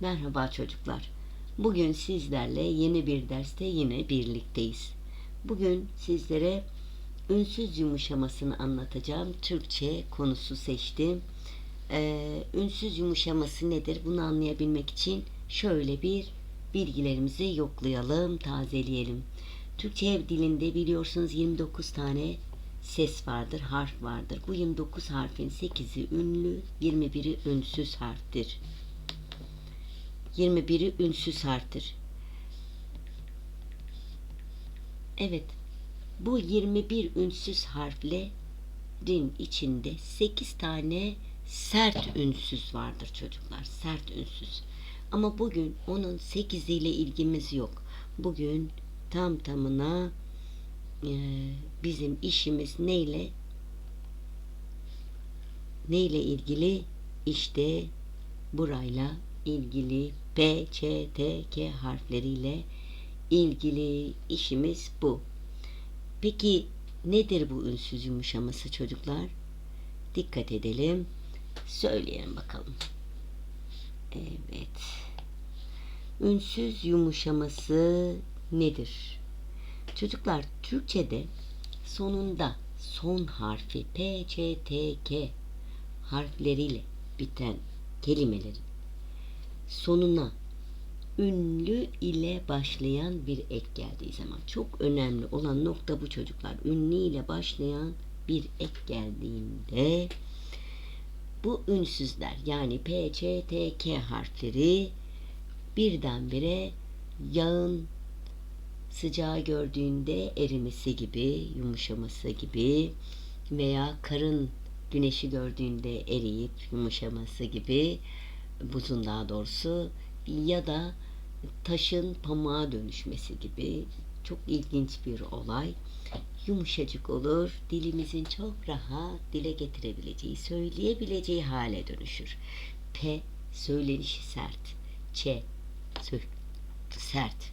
Merhaba çocuklar. Bugün sizlerle yeni bir derste yine birlikteyiz. Bugün sizlere ünsüz yumuşamasını anlatacağım. Türkçe konusu seçtim. Ee, ünsüz yumuşaması nedir? Bunu anlayabilmek için şöyle bir bilgilerimizi yoklayalım, tazeleyelim. Türkçe dilinde biliyorsunuz 29 tane ses vardır, harf vardır. Bu 29 harfin 8'i ünlü, 21'i ünsüz harftir. 21'i ünsüz harftir. Evet. Bu 21 ünsüz harflerin içinde 8 tane sert ünsüz vardır çocuklar. Sert ünsüz. Ama bugün onun 8 ile ilgimiz yok. Bugün tam tamına e, bizim işimiz neyle neyle ilgili işte burayla ilgili P, Ç, T, K harfleriyle ilgili işimiz bu. Peki nedir bu ünsüz yumuşaması çocuklar? Dikkat edelim. Söyleyelim bakalım. Evet. Ünsüz yumuşaması nedir? Çocuklar Türkçe'de sonunda son harfi P, Ç, T, K harfleriyle biten kelimelerin sonuna ünlü ile başlayan bir ek geldiği zaman çok önemli olan nokta bu çocuklar. Ünlü ile başlayan bir ek geldiğinde bu ünsüzler yani P, Ç, T, K harfleri birdenbire yağın sıcağı gördüğünde erimesi gibi, yumuşaması gibi veya karın güneşi gördüğünde eriyip yumuşaması gibi buzun daha doğrusu ya da taşın pamuğa dönüşmesi gibi çok ilginç bir olay. Yumuşacık olur, dilimizin çok rahat dile getirebileceği, söyleyebileceği hale dönüşür. P söylenişi sert. Ç sert.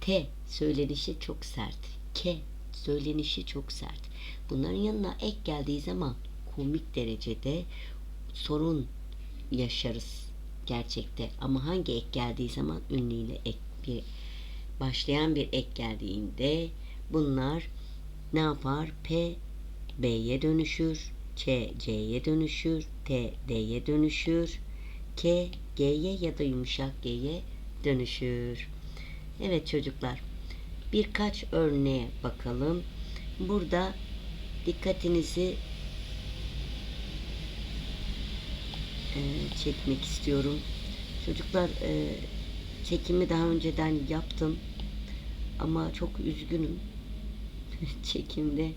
T söylenişi çok sert. K söylenişi çok sert. Bunların yanına ek geldiği zaman komik derecede sorun yaşarız gerçekte. Ama hangi ek geldiği zaman ünlüyle ek bir başlayan bir ek geldiğinde bunlar ne yapar? P B'ye dönüşür. Ç C'ye dönüşür. T D'ye dönüşür. K G'ye ya da yumuşak G'ye dönüşür. Evet çocuklar. Birkaç örneğe bakalım. Burada dikkatinizi e, çekmek istiyorum. Çocuklar e, çekimi daha önceden yaptım. Ama çok üzgünüm. Çekimde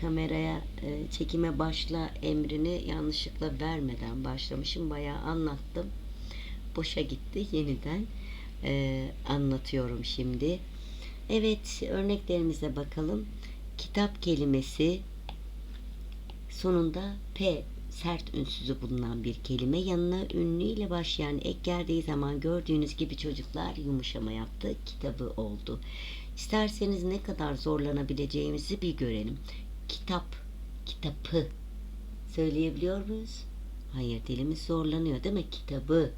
kameraya e, çekime başla emrini yanlışlıkla vermeden başlamışım. Bayağı anlattım. Boşa gitti. Yeniden e, anlatıyorum şimdi. Evet örneklerimize bakalım. Kitap kelimesi sonunda P sert ünsüzü bulunan bir kelime yanına ünlü ile başlayan ek geldiği zaman gördüğünüz gibi çocuklar yumuşama yaptı. Kitabı oldu. İsterseniz ne kadar zorlanabileceğimizi bir görelim. Kitap, kitapı söyleyebiliyor muyuz? Hayır dilimiz zorlanıyor değil mi? Kitabı.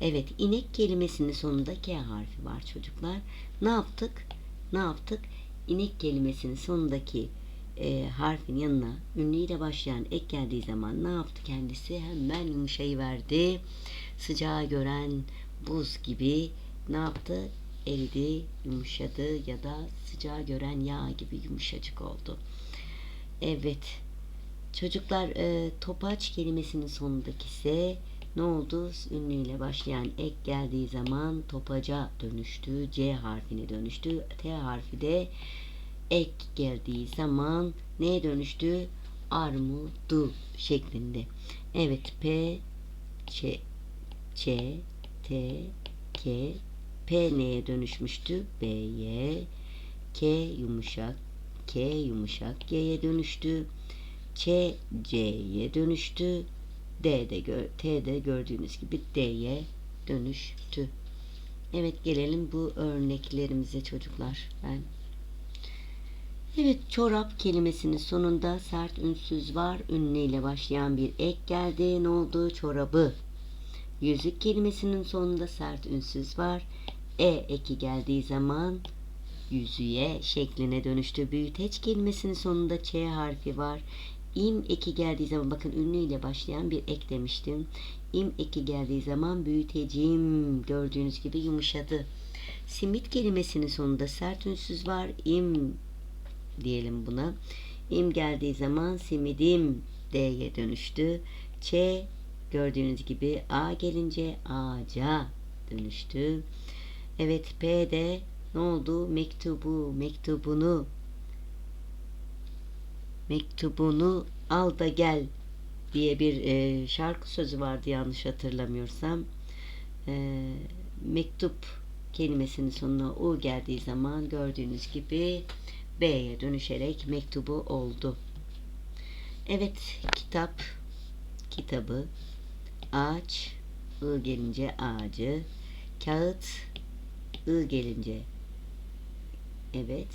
Evet inek kelimesinin sonunda K harfi var çocuklar. Ne yaptık? Ne yaptık? İnek kelimesinin sonundaki e, harfin yanına ünlüyle başlayan ek geldiği zaman ne yaptı kendisi? Hemen yumuşayıverdi. Sıcağı gören buz gibi ne yaptı? Eridi, yumuşadı ya da sıcağı gören yağ gibi yumuşacık oldu. Evet. Çocuklar e, topaç kelimesinin sonundaki ise ne oldu? Ünlüyle başlayan ek geldiği zaman topaca dönüştü. C harfine dönüştü. T harfi de ek geldiği zaman neye dönüştü? Armudu şeklinde. Evet P Ç Ç T K P neye dönüşmüştü? B'ye K yumuşak K yumuşak G'ye dönüştü. Ç C'ye dönüştü. D de gör, T de gördüğünüz gibi D'ye dönüştü. Evet gelelim bu örneklerimize çocuklar. Ben Evet çorap kelimesinin sonunda sert ünsüz var. Ünlü ile başlayan bir ek geldi. Ne oldu? Çorabı. Yüzük kelimesinin sonunda sert ünsüz var. E eki geldiği zaman yüzüğe şekline dönüştü. Büyüteç kelimesinin sonunda Ç harfi var. İm eki geldiği zaman bakın ünlü ile başlayan bir ek demiştim. İm eki geldiği zaman büyütecim gördüğünüz gibi yumuşadı. Simit kelimesinin sonunda sert ünsüz var. İm diyelim buna. İm geldiği zaman simidim D'ye dönüştü. Ç gördüğünüz gibi A gelince ağaca dönüştü. Evet P de ne oldu? Mektubu, mektubunu mektubunu al da gel diye bir e, şarkı sözü vardı yanlış hatırlamıyorsam. E, mektup kelimesinin sonuna u geldiği zaman gördüğünüz gibi B'ye dönüşerek mektubu oldu. Evet kitap kitabı ağaç ı gelince ağacı kağıt ı gelince evet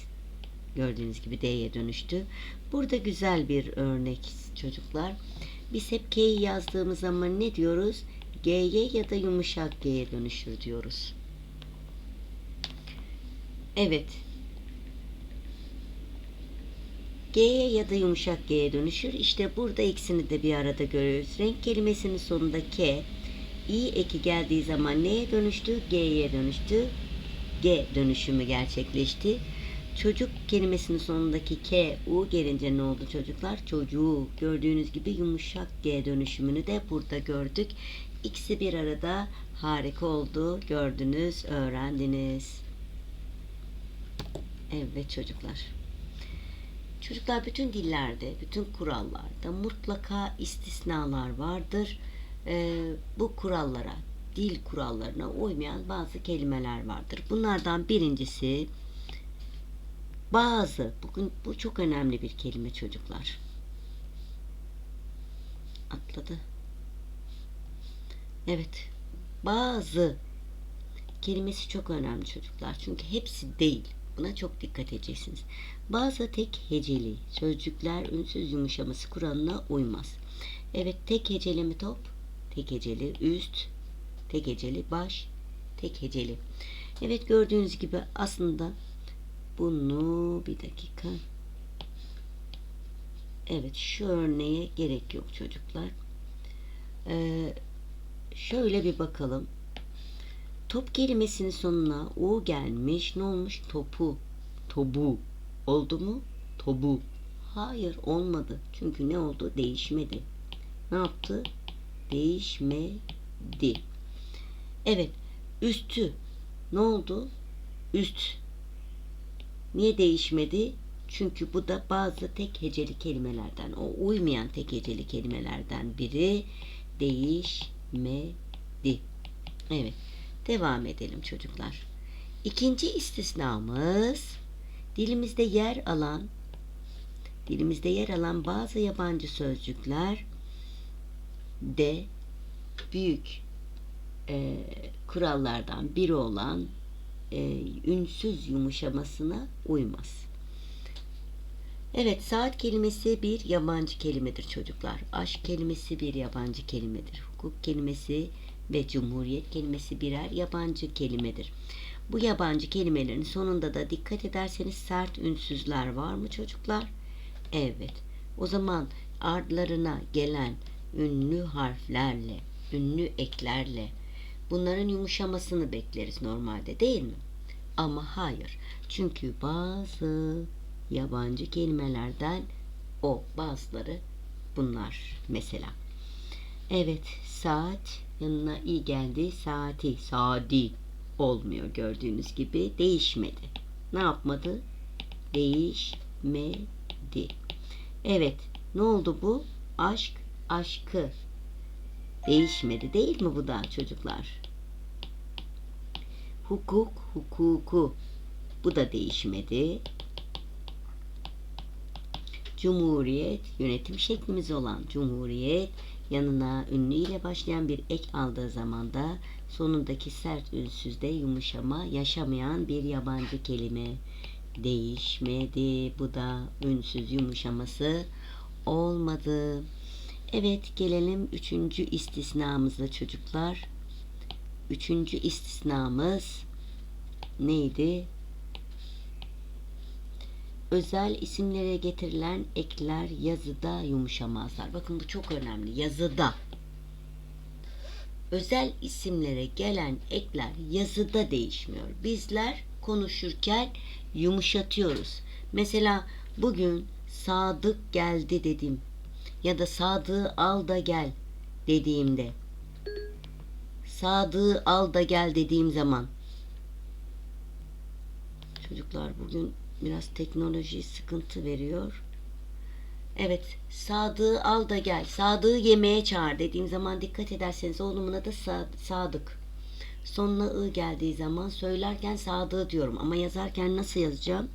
gördüğünüz gibi D'ye dönüştü. Burada güzel bir örnek çocuklar. Biz hep K'yi yazdığımız zaman ne diyoruz? G'ye ya da yumuşak G'ye dönüşür diyoruz. Evet. G'ye ya da yumuşak G'ye dönüşür. İşte burada ikisini de bir arada görüyoruz. Renk kelimesinin sonunda K, i eki geldiği zaman neye dönüştü? G'ye dönüştü. G dönüşümü gerçekleşti. Çocuk kelimesinin sonundaki K, U gelince ne oldu çocuklar? Çocuğu. Gördüğünüz gibi yumuşak G dönüşümünü de burada gördük. İkisi bir arada harika oldu. Gördünüz, öğrendiniz. Evet çocuklar. Çocuklar bütün dillerde, bütün kurallarda mutlaka istisnalar vardır. Ee, bu kurallara, dil kurallarına uymayan bazı kelimeler vardır. Bunlardan birincisi bazı. Bugün bu çok önemli bir kelime çocuklar. Atladı. Evet. Bazı kelimesi çok önemli çocuklar. Çünkü hepsi değil. Buna çok dikkat edeceksiniz. Bazı tek heceli sözcükler ünsüz yumuşaması kuralına uymaz. Evet tek heceli mi top? Tek heceli üst, tek heceli baş, tek heceli. Evet gördüğünüz gibi aslında bunu bir dakika. Evet şu örneğe gerek yok çocuklar. Ee, şöyle bir bakalım. Top kelimesinin sonuna u gelmiş. Ne olmuş? Topu. Tobu. Oldu mu? Tobu. Hayır olmadı. Çünkü ne oldu? Değişmedi. Ne yaptı? Değişmedi. Evet. Üstü. Ne oldu? Üst. Niye değişmedi? Çünkü bu da bazı tek heceli kelimelerden, o uymayan tek heceli kelimelerden biri değişmedi. Evet. Devam edelim çocuklar. İkinci istisnamız dilimizde yer alan dilimizde yer alan bazı yabancı sözcükler de büyük e, kurallardan biri olan e, ünsüz yumuşamasına uymaz. Evet, saat kelimesi bir yabancı kelimedir çocuklar. Aşk kelimesi bir yabancı kelimedir. Hukuk kelimesi ve cumhuriyet kelimesi birer yabancı kelimedir. Bu yabancı kelimelerin sonunda da dikkat ederseniz sert ünsüzler var mı çocuklar? Evet. O zaman ardlarına gelen ünlü harflerle, ünlü eklerle bunların yumuşamasını bekleriz normalde değil mi? Ama hayır. Çünkü bazı yabancı kelimelerden o bazıları bunlar mesela. Evet saat yanına i geldi saati saadi olmuyor gördüğünüz gibi değişmedi. Ne yapmadı? Değişmedi. Evet ne oldu bu? Aşk aşkı değişmedi değil mi bu da çocuklar? Hukuk hukuku bu da değişmedi. Cumhuriyet yönetim şeklimiz olan Cumhuriyet yanına ünlü ile başlayan bir ek aldığı zaman da sonundaki sert ünsüzde yumuşama yaşamayan bir yabancı kelime değişmedi. Bu da ünsüz yumuşaması olmadı. Evet gelelim üçüncü istisnamıza çocuklar. üçüncü istisnamız neydi? Özel isimlere getirilen ekler yazıda yumuşamazlar. Bakın bu çok önemli. Yazıda. Özel isimlere gelen ekler yazıda değişmiyor. Bizler konuşurken yumuşatıyoruz. Mesela bugün Sadık geldi dedim ya da Sadık'ı al da gel dediğimde Sadık'ı al da gel dediğim zaman çocuklar bugün biraz teknoloji sıkıntı veriyor. Evet, Sadık'ı al da gel. Sadık'ı yemeğe çağır dediğim zaman dikkat ederseniz oğlumun adı Sa- Sadık. Sonuna ı geldiği zaman söylerken Sadık diyorum ama yazarken nasıl yazacağım?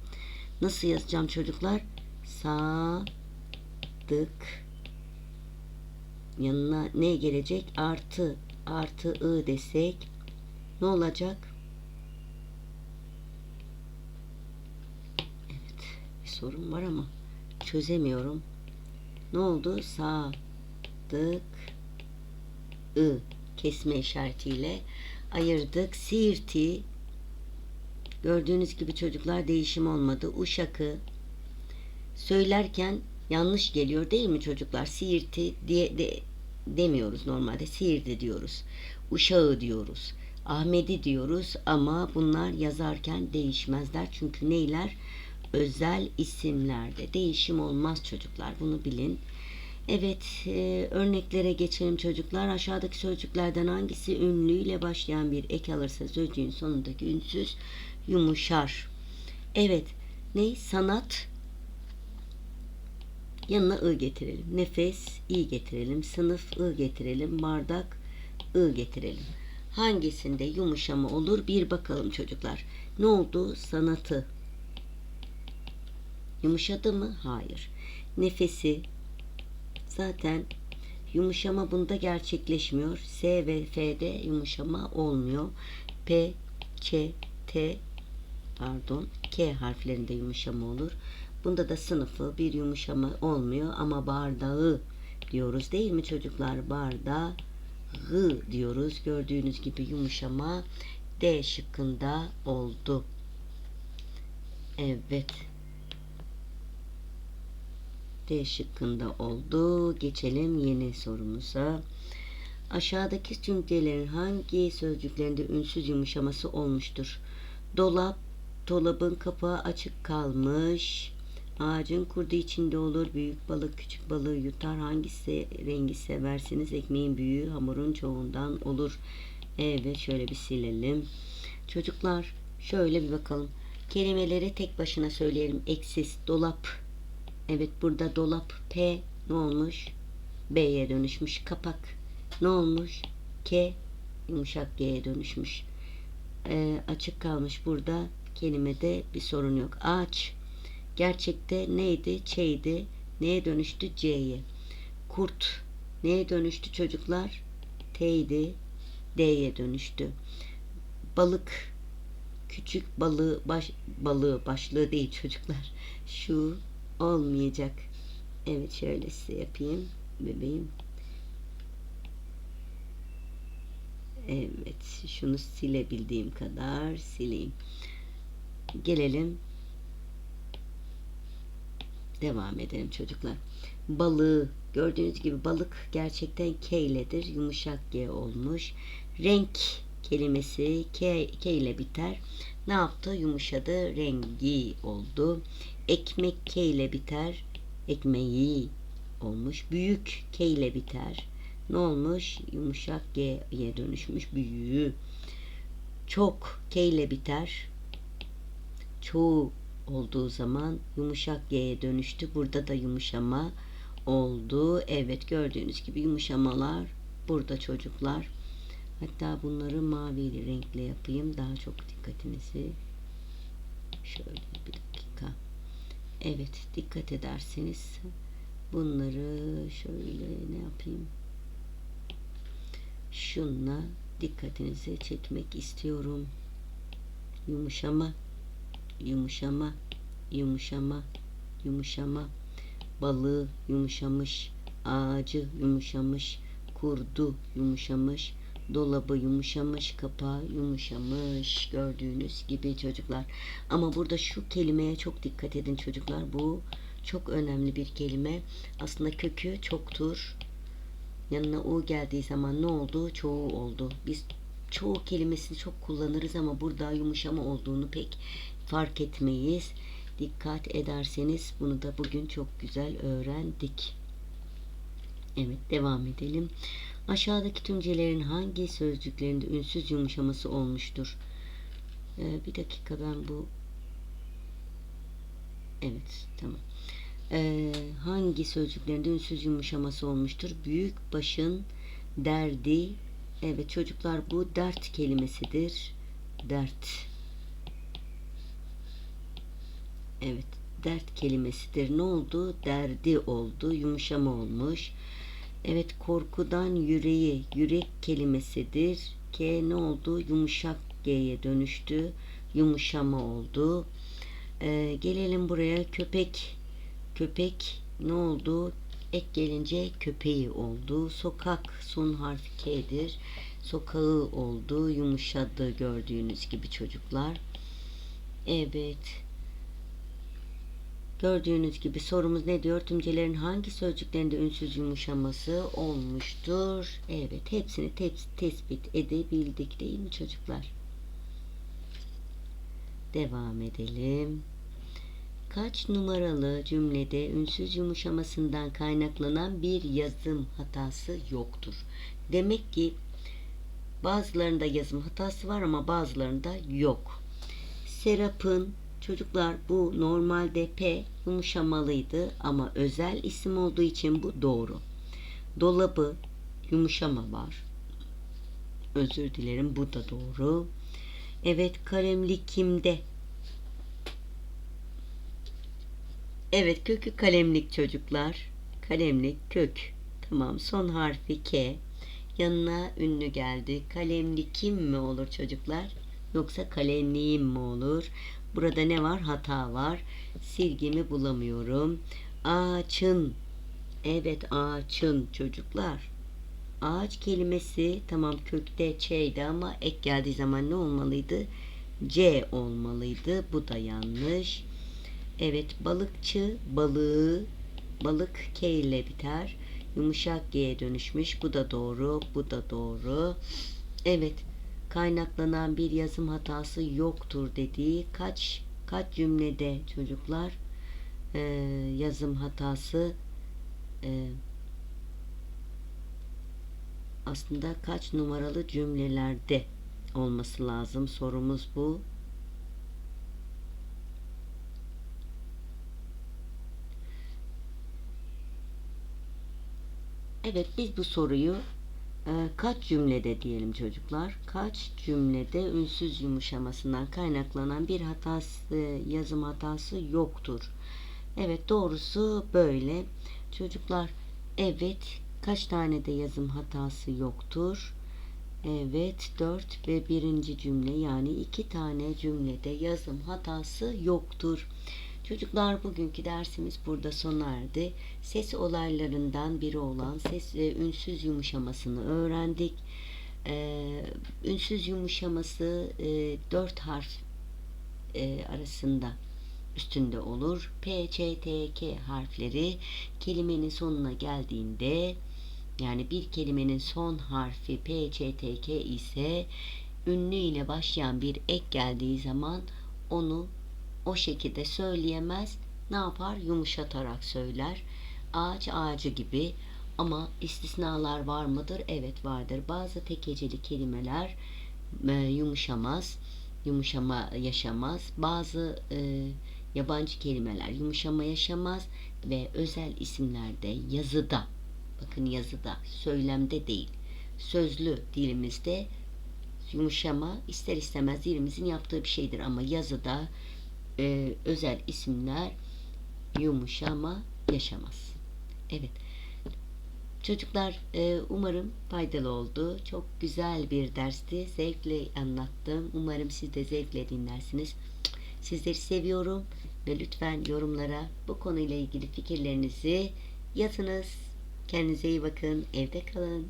Nasıl yazacağım çocuklar? Sadık yanına ne gelecek? Artı artı ı desek ne olacak? Evet, bir sorun var ama çözemiyorum. Ne oldu? Sadık ı kesme işaretiyle ayırdık. Siirti gördüğünüz gibi çocuklar değişim olmadı. Uşak'ı söylerken yanlış geliyor değil mi çocuklar? Siirti diye de, demiyoruz normalde. Siirti diyoruz. Uşağı diyoruz. Ahmet'i diyoruz ama bunlar yazarken değişmezler. Çünkü neyler? Özel isimlerde değişim olmaz çocuklar. Bunu bilin. Evet, e, örneklere geçelim çocuklar. Aşağıdaki sözcüklerden hangisi ünlüyle başlayan bir ek alırsa sözcüğün sonundaki ünsüz yumuşar. Evet, ne? Sanat, Yanına ı getirelim. Nefes i getirelim. Sınıf ı getirelim. Bardak ı getirelim. Hangisinde yumuşama olur bir bakalım çocuklar. Ne oldu? Sanatı. Yumuşadı mı? Hayır. Nefesi zaten yumuşama bunda gerçekleşmiyor. S ve F'de yumuşama olmuyor. P, Ç, T pardon K harflerinde yumuşama olur. Bunda da sınıfı bir yumuşama olmuyor ama bardağı diyoruz değil mi çocuklar? Bardağı diyoruz. Gördüğünüz gibi yumuşama D şıkkında oldu. Evet. D şıkkında oldu. Geçelim yeni sorumuza. Aşağıdaki cümlelerin hangi sözcüklerinde ünsüz yumuşaması olmuştur? Dolap, dolabın kapağı açık kalmış. Ağacın kurdu içinde olur. Büyük balık küçük balığı yutar. Hangisi rengi seversiniz? Ekmeğin büyüğü hamurun çoğundan olur. Evet şöyle bir silelim. Çocuklar şöyle bir bakalım. Kelimeleri tek başına söyleyelim. Eksiz, dolap. Evet burada dolap P ne olmuş? B'ye dönüşmüş. Kapak ne olmuş? K yumuşak G'ye dönüşmüş. Ee, açık kalmış burada. Kelimede bir sorun yok. Ağaç gerçekte neydi? Ç'ydi. Neye dönüştü? C'ye. Kurt neye dönüştü çocuklar? T'ydi. D'ye dönüştü. Balık küçük balığı baş, balığı başlığı değil çocuklar. Şu olmayacak. Evet şöyle size yapayım bebeğim. Evet şunu silebildiğim kadar sileyim. Gelelim devam edelim çocuklar. Balığı gördüğünüz gibi balık gerçekten K iledir. Yumuşak G olmuş. Renk kelimesi K, K ile biter. Ne yaptı? Yumuşadı. Rengi oldu. Ekmek K ile biter. Ekmeği olmuş. Büyük K ile biter. Ne olmuş? Yumuşak G'ye dönüşmüş. Büyüğü. Çok K ile biter. Çoğu olduğu zaman yumuşak G'ye dönüştü. Burada da yumuşama oldu. Evet gördüğünüz gibi yumuşamalar burada çocuklar. Hatta bunları mavi renkle yapayım. Daha çok dikkatinizi şöyle bir dakika. Evet dikkat ederseniz bunları şöyle ne yapayım? Şunla dikkatinizi çekmek istiyorum. Yumuşama yumuşama, yumuşama, yumuşama, balığı yumuşamış, ağacı yumuşamış, kurdu yumuşamış, Dolabı yumuşamış, kapağı yumuşamış. Gördüğünüz gibi çocuklar. Ama burada şu kelimeye çok dikkat edin çocuklar. Bu çok önemli bir kelime. Aslında kökü çoktur. Yanına u geldiği zaman ne oldu? Çoğu oldu. Biz çoğu kelimesini çok kullanırız ama burada yumuşama olduğunu pek fark etmeyiz. Dikkat ederseniz bunu da bugün çok güzel öğrendik. Evet devam edelim. Aşağıdaki tümcelerin hangi sözcüklerinde ünsüz yumuşaması olmuştur? Ee, bir dakika ben bu Evet tamam. Ee, hangi sözcüklerinde ünsüz yumuşaması olmuştur? Büyük başın derdi. Evet çocuklar bu dert kelimesidir. Dert. Evet dert kelimesidir. Ne oldu? Derdi oldu. Yumuşama olmuş. Evet korkudan yüreği. Yürek kelimesidir. K ne oldu? Yumuşak G'ye dönüştü. Yumuşama oldu. Ee, gelelim buraya köpek köpek ne oldu ek gelince köpeği oldu sokak son harfi K'dir sokağı oldu yumuşadı gördüğünüz gibi çocuklar evet gördüğünüz gibi sorumuz ne diyor tümcelerin hangi sözcüklerinde ünsüz yumuşaması olmuştur evet hepsini tes- tespit edebildik değil mi çocuklar Devam edelim. Kaç numaralı cümlede ünsüz yumuşamasından kaynaklanan bir yazım hatası yoktur? Demek ki bazılarında yazım hatası var ama bazılarında yok. Serap'ın çocuklar bu normalde P yumuşamalıydı ama özel isim olduğu için bu doğru. Dolabı yumuşama var. Özür dilerim bu da doğru. Evet kalemli kimde? Evet kökü kalemlik çocuklar. Kalemlik kök. Tamam son harfi K. Yanına ünlü geldi. Kalemli kim mi olur çocuklar? Yoksa kalemliyim mi olur? Burada ne var? Hata var. Silgimi bulamıyorum. Ağaçın. Evet ağaçın çocuklar. Ağaç kelimesi tamam kökte ç'ydi ama ek geldiği zaman ne olmalıydı? C olmalıydı. Bu da yanlış. Evet balıkçı balığı balık K ile biter. Yumuşak G'ye dönüşmüş. Bu da doğru. Bu da doğru. Evet kaynaklanan bir yazım hatası yoktur dediği kaç kaç cümlede çocuklar ee, yazım hatası e, aslında kaç numaralı cümlelerde olması lazım? Sorumuz bu. Evet biz bu soruyu e, kaç cümlede diyelim çocuklar. Kaç cümlede ünsüz yumuşamasından kaynaklanan bir hatası, yazım hatası yoktur. Evet doğrusu böyle. Çocuklar evet kaç tane de yazım hatası yoktur? Evet 4 ve birinci cümle yani iki tane cümlede yazım hatası yoktur. Çocuklar bugünkü dersimiz burada sona erdi. Ses olaylarından biri olan ses ve ünsüz yumuşamasını öğrendik. Ee, ünsüz yumuşaması e, 4 harf e, arasında üstünde olur. P, Ç, T, K harfleri kelimenin sonuna geldiğinde yani bir kelimenin son harfi P, Ç, T, K ise ünlü ile başlayan bir ek geldiği zaman onu o şekilde söyleyemez. Ne yapar? Yumuşatarak söyler. Ağaç ağacı gibi ama istisnalar var mıdır? Evet vardır. Bazı tek heceli kelimeler e, yumuşamaz. Yumuşama yaşamaz. Bazı e, yabancı kelimeler yumuşama yaşamaz ve özel isimlerde yazıda bakın yazıda söylemde değil sözlü dilimizde yumuşama ister istemez dilimizin yaptığı bir şeydir ama yazıda e, özel isimler yumuşama yaşamaz. Evet. Çocuklar e, umarım faydalı oldu. Çok güzel bir dersti. Zevkle anlattım. Umarım siz de zevkle dinlersiniz. Sizleri seviyorum ve lütfen yorumlara bu konuyla ilgili fikirlerinizi yazınız. Kendinize iyi bakın. Evde kalın.